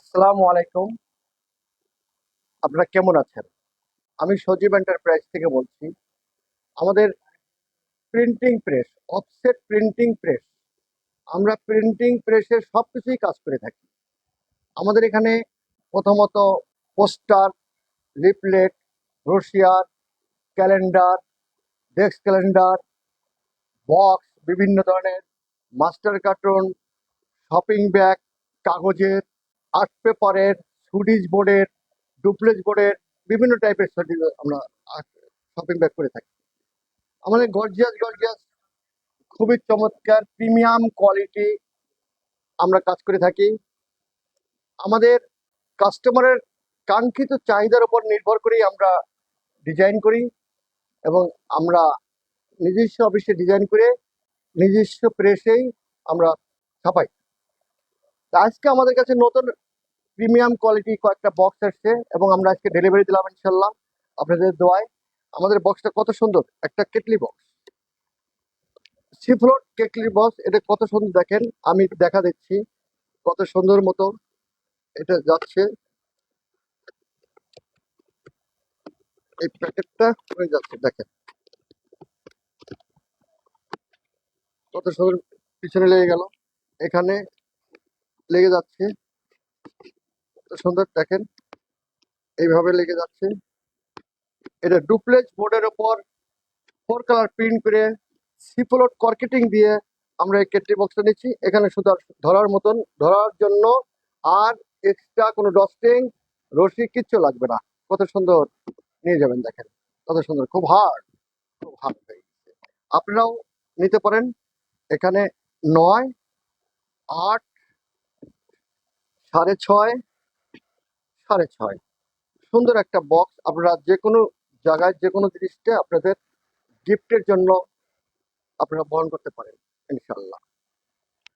আসসালামু আলাইকুম। আপনারা কেমন আছেন? আমি সজীব এন্টারপ্রাইজ থেকে বলছি, আমাদের printing press offset printing press আমরা প্রিন্টিং প্রেসের সব কিছুই কাজ করে থাকি। আমাদের এখানে প্রথমত poster leaflet brochure, calendar, desk calendar, box, বিভিন্ন ধরনের মাস্টার কার্টুন, শপিং ব্যাগ, কাগজের আর্ট পেপারের সুডিজ বোর্ডের, ডুপ্লেস বোর্ডের, বিভিন্ন টাইপের আমরা শপিং ব্যাগ করে থাকি। আমাদের গর্জিয়াস গর্জিয়াস খুবই চমৎকার প্রিমিয়াম কোয়ালিটি আমরা কাজ করে থাকি। আমাদের কাস্টমারের কাঙ্ক্ষিত চাহিদার উপর নির্ভর করেই আমরা ডিজাইন করি এবং আমরা নিজস্ব অফিসে ডিজাইন করে নিজস্ব প্রেসেই আমরা ছাপাই। আজকে আমাদের কাছে নতুন প্রিমিয়াম কোয়ালিটি কয়েকটা বক্স আসছে এবং আমরা আজকে ডেলিভারি দিলাম ইনশাল্লাহ আপনাদের দোয়ায়। আমাদের বক্সটা কত সুন্দর? একটা কেটলি বক্স সিফ্লোট কেটলি বক্স এটা কত সুন্দর দেখেন, আমি দেখা দিচ্ছি। কত সুন্দর মতো এটা যাচ্ছে। এই প্যাকেটটা হয়ে যাচ্ছে, দেখেন। কত সুন্দর পিছনে লেগে গেল। এখানে লেগে যাচ্ছে। সুন্দর, দেখেন। এইভাবে লেগে যাচ্ছে। এটা ডুপ্লেক্স বোর্ডের ওপর ফোর কালার প্রিন্ট করে সিপোলট কর্কেটিং দিয়ে আমরা এই কেটলি বক্সটা নিচ্ছি। এখানে শুধু ধরার মতন, ধরার জন্য আর এক্সট্রা কোনো ডস্টিং রশি কিচ্ছু লাগবে না। কত সুন্দর। নিয়ে যাবেন, দেখেন। কত সুন্দর, খুব হার্ড খুব হার্ড হয়ে গেছে। আপনারাও নিতে পারেন। এখানে নয়, আট সাড়ে ছয় সাড়ে ছয়। সুন্দর একটা বক্স আপনারা যে কোনো জায়গায় যে কোনো জিনিসটা আপনাদের গিফটের জন্য আপনারা বহন করতে পারেন ইনশাল্লাহ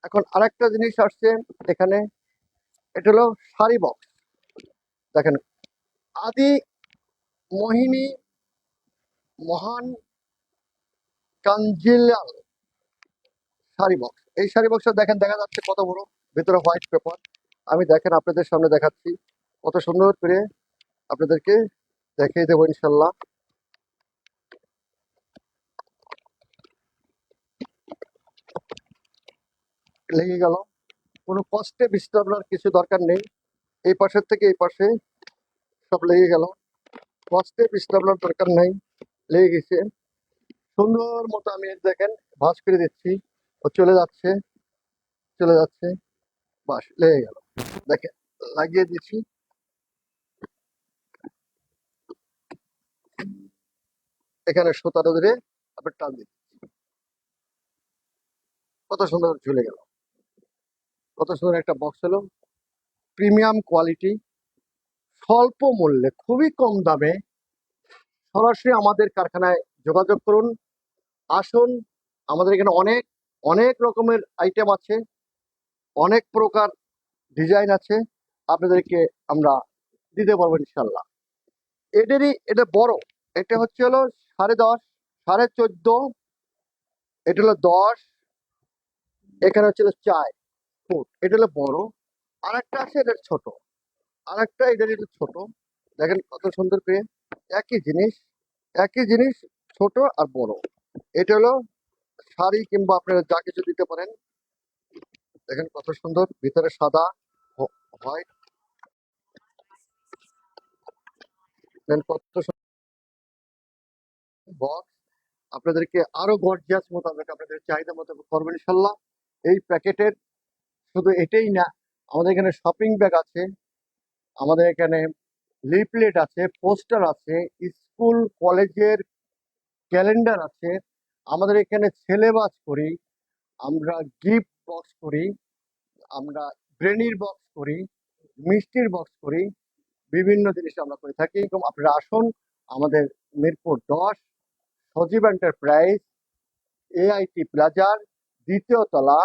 এখন আরেকটা জিনিস আসছে এখানে, এটা হলো শাড়ি বক্স দেখেন, আদি, মোহিনী, মহান কাঞ্জিলাল শাড়ি বক্স এই শাড়ি বক্সটা দেখেন, দেখা যাচ্ছে কত বড়, ভিতরে হোয়াইট পেপার আমি দেখেন আপনাদের সামনে দেখাচ্ছি। কত সুন্দর করে আপনাদেরকে দেখিয়ে দেবো ইনশাল্লাহ। লেগে গেল। কোনো কষ্টে বিস্তার কিছু দরকার নেই। এই পাশের থেকে এই পাশে সব লেগে গেল। কষ্টে বিস্তার দরকার নেই। লেগে গেছে। সুন্দর মতো আমি দেখেন ভাঁজ করে দিচ্ছি। ও চলে যাচ্ছে। চলে যাচ্ছে। বাস, লেগে গেল। লাগিয়ে দিচ্ছি এখানে সুতাটা ধরে আবার টান দিচ্ছি কত সুন্দর ঝুলে গেল। কত সুন্দর একটা বক্স হলো। প্রিমিয়াম কোয়ালিটি স্বল্প মূল্যে, খুবই কম দামে সরাসরি আমাদের কারখানায় যোগাযোগ করুন। আসুন, আমাদের এখানে অনেক অনেক রকমের আইটেম আছে। অনেক প্রকার ডিজাইন আছে, আপনাদেরকে আমরা দিতে পারব ইনশাল্লাহ এদেরই, এটা বড়, এটা হচ্ছে হলো সাড়ে দশ, সাড়ে চোদ্দ, এটা হলো দশ, এখানে হচ্ছে হলো চার ফুট, এটা হলো বড়। আর একটা আছে, এটা ছোট। আর একটা এটা একটু ছোট, দেখেন কত সুন্দর করে, একই জিনিস একই জিনিস, ছোট আর বড়। এটা হলো শাড়ি কিংবা আপনারা যা কিছু দিতে পারেন, দেখেন কত সুন্দর, ভিতরে সাদা। হোয়াইট বক্স আপনাদেরকে আরও গর্জিয়াস মোতাবেক আপনাদের চাহিদা মতো করবেন ইনশাল্লাহ। এই প্যাকেটের শুধু এটাই না, আমাদের এখানে শপিং ব্যাগ আছে, আমাদের এখানে লিফলেট আছে পোস্টার আছে স্কুল কলেজের ক্যালেন্ডার আছে, আমাদের এখানে সিলেবাস করি, আমরা গিফট বক্স করি, আমরা ব্রেনির বক্স করি মিষ্টির বক্স করি, বিভিন্ন জিনিস আমরা করে থাকি। এবং আপনারা আসুন, আমাদের মিরপুর দশ, সজীব এন্টারপ্রাইজ এআইটি প্লাজার দ্বিতীয় তলা,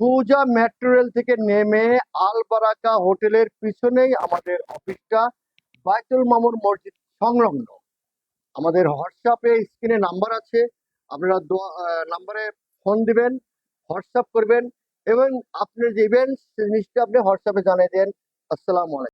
সুজা মেট্রো থেকে নেমে আলবারাকা হোটেলের পিছনেই আমাদের অফিসটা, বাইতুল মামুর মসজিদ সংলগ্ন। আমাদের হোয়াটসঅ্যাপে স্ক্রিনে নাম্বার আছে, আপনারা নাম্বারে ফোন দিবেন, হোয়াটসঅ্যাপ করবেন। এবং আপনার যে ইভেন্টস জিনিসটা আপনি হোয়াটসঅ্যাপে জানিয়ে দেন। আসসালামু আলাইকুম।